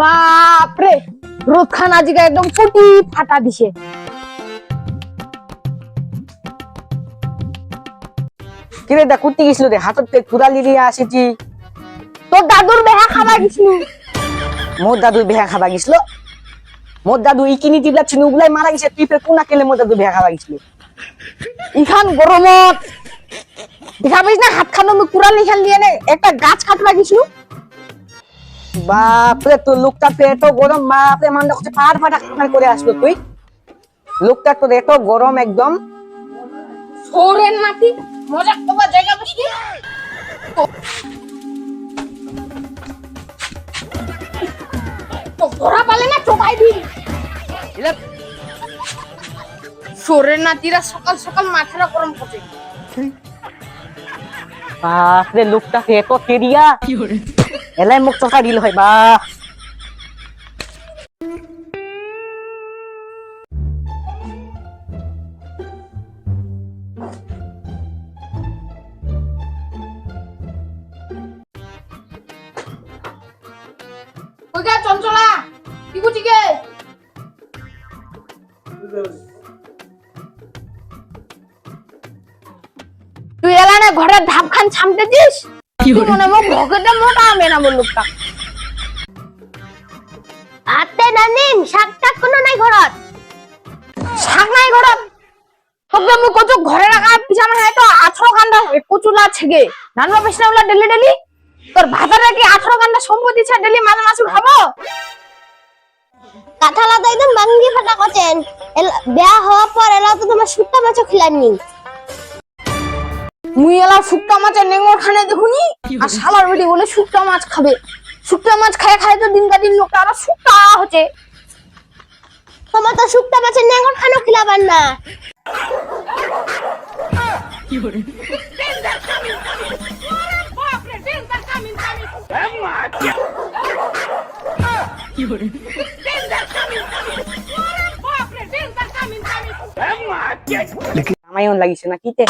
বাপরে রোদ খান আজকে একদম ফুটি ফাটা দিছে। কিরে দা কুটি গেছিল রে হাততে কুড়ালি নিয়ে আসিছি তোর দাদুর বেহা খাবার গেছিল। মোর দাদু বেহা খাবা গেছিল। মোর দাদু ইকিনি টিপলা ছিল ওগুলাই মারা গেছে ফের কোনা কেলে মোর দাদু বেহা খাবা গেছিল ইখান গরমত। দেখা পাইস না, হাত খানো আমি কুড়াল ইখান দিয়ে নে, একটা গাছ কাটবা গেছিল। বাপরে, তোর লোকটা তো এত গরম, বাপরে মান দেখছে পাহাড় ফাটা খাটার করে আসলো তুই। লোকটা তোর এত গরম একদম। সৌরের নাতি মজা করবার জায়গা বসি ধরা পালে না চোখাই দিন সৌরের নাতিরা সকাল সকাল মাথাটা গরম করছে। বাপরে লোকটাকে এত কেরিয়া। এলাই মুখ চকা দিল হয় বা চঞ্চলা। কি করছি গে তুই এলা না ঘরের ধাপ খান ছামতেছিস তুই মনে মুখ ভগটা মোটা আমি না বল লোকটা আতে নানিম শাকটা কোনো নাই ঘরত। শাক নাই ঘরত। তোকে মু কচু ঘরে রাখা পিছামা হয় তো আঠেরো কান্দা কচুলা ছেগে। নানবা পেছনে ওলা ডেলি ডেলি? তোর ভাতারে কি আঠেরো কান্দা সম্পত্তি ছা ডেলি মাছ মাছ খাব? তো একদম বাঙ্গি ফাটা করছেন বিয়া হওয়ার পর এলা তো তোমার শুক্তা মাছও খিলাননি। মুই এলা শুক্তা মাছের নেঙ্গর খানে দেখুনি? আর শালার বেটি বলে শুক্তা মাছ খাবে। শুক্তা মাছ খায় খায় তো দিন দিন লোকটা আরও শুক্তা হচ্ছে। তোমার তো শুক্তা মাছের নেঙ্গর খানো খিলাবার না। Laki. Mamaya yung lagi siya nakita.